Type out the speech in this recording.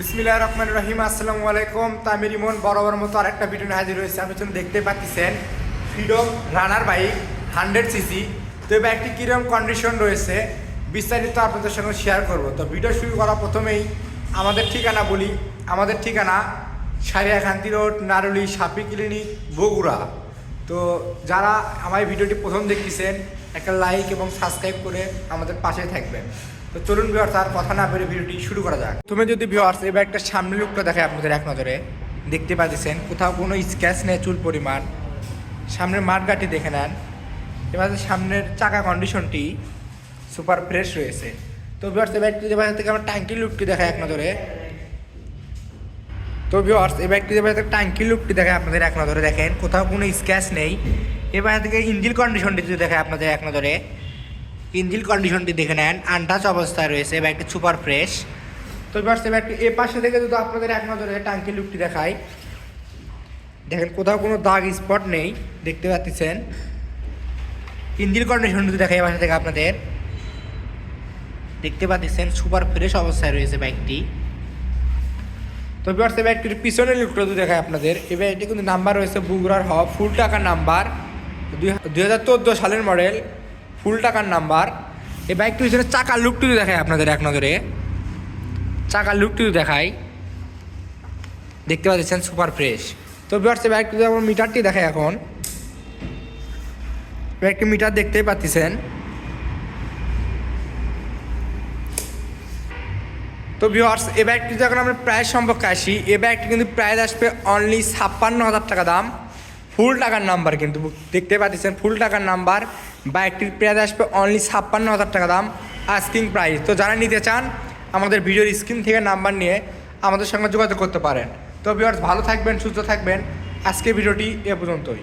বিসমিল্লাহ রহমান রহিম, আসসালামু আলাইকুম। তামির ইমন বরাবর মতো আরেকটা ভিডিও হাজির হয়েছে। আপনি যখন দেখতে পাচ্ছেন freedom runner bike hundred CC তো এই বাইকটি কীরকম কন্ডিশন রয়েছে, বিস্তারিত আপনাদের সঙ্গে শেয়ার করব। তো ভিডিও শুরু করা প্রথমেই আমাদের ঠিকানা বলি। আমাদের ঠিকানা সারিয়াকান্তি রোড, নারুলি সাপি ক্লিনিক, বগুড়া। তো যারা আমার ভিডিওটি প্রথম দেখতেছেন, একটা লাইক এবং সাবস্ক্রাইব করে আমাদের পাশে থাকবেন। তো চলুন ভিওয়ার্স আর কথা না বেরে ভিডিওটি শুরু করা যাক। তুমি যদি ভিওয়ার্স এবার একটা সামনের লুকটা দেখায় আপনাদের এক নজরে দেখতে পাচ্ছেন কোথাও কোনো স্ক্র্যাচ নেই, চুল পরিমাণ। সামনের মাঠগাটি দেখে নেন। এবার সামনের চাকা কন্ডিশনটি সুপার ফ্রেশ রয়েছে। তো ভিওয়ার্স এবার একটু এবার থেকে আমার ট্যাঙ্কি লুকটি দেখায় এক নজরে। তো ভিওয়ার্স এবার একটু থেকে ট্যাঙ্কির লুকটি দেখায় আপনাদের এক নজরে দেখেন। কোথাও কোনো স্ক্র্যাচ নেই। এবার থেকে ইঞ্জিন কন্ডিশনটি যদি দেখায় আপনাদের এক নজরে। ইঞ্জিন কন্ডিশনটি দেখে নেন আনটাচ অবস্থায় রয়েছে একটু সুপার ফ্রেশ তো এবার একটু এ পাশে থেকে যদি আপনাদের এক নজরে ট্যাঙ্কির লুকটি দেখায়, দেখেন কোথাও কোনো দাগ স্পট নেই, দেখতে পাচ্ছেন। ইঞ্জিন কন্ডিশন যদি দেখায় এ পাশে থেকে আপনাদের, দেখতে পাচ্ছেন সুপার ফ্রেশ অবস্থায় রয়েছে বাইকটি তো বিয়ার্স এবার একটু পিছনের লুকটা যদি দেখায় আপনাদের, এবার এটি কিন্তু নাম্বার রয়েছে বুগরার হব ফুল টাকার নাম্বার দুই হাজার চোদ্দ সালের মডেল ফুল টাকার নাম্বার। এই বাইকটি পিছনে চাকার লুকটি যদি দেখায় আপনাদের এক নজরে। চাকার লুকটি যদি দেখায় দেখতে পাচ্ছেন সুপার ফ্রেশ। তো বিয়ার্স এই বাইকটি আমার মিটারটি দেখায় এখন এবার একটি মিটার দেখতেই পাচ্ছেন। তো ভিউয়ার্স এ ব্যাগটি যখন আমরা প্রাইস সম্পর্কে আসি। এ ব্যাগটি কিন্তু প্রাইস আসবে অনলি ছাপ্পান্ন হাজার টাকা দাম। ফুল টাকার নাম্বার কিন্তু, দেখতে পাচ্ছেন ফুল টাকার নাম্বার। বাইকটির প্রাইস আসবে অনলি ছাপ্পান্ন হাজার টাকা দাম আস্কিং প্রাইস তো যারা নিতে চান, আমাদের ভিডিওর স্ক্রিন থেকে নাম্বার নিয়ে আমাদের সঙ্গে যোগাযোগ করতে পারেন। তো ভিউয়ার্স ভালো থাকবেন, সুস্থ থাকবেন। আজকের ভিডিওটি এ পর্যন্তই।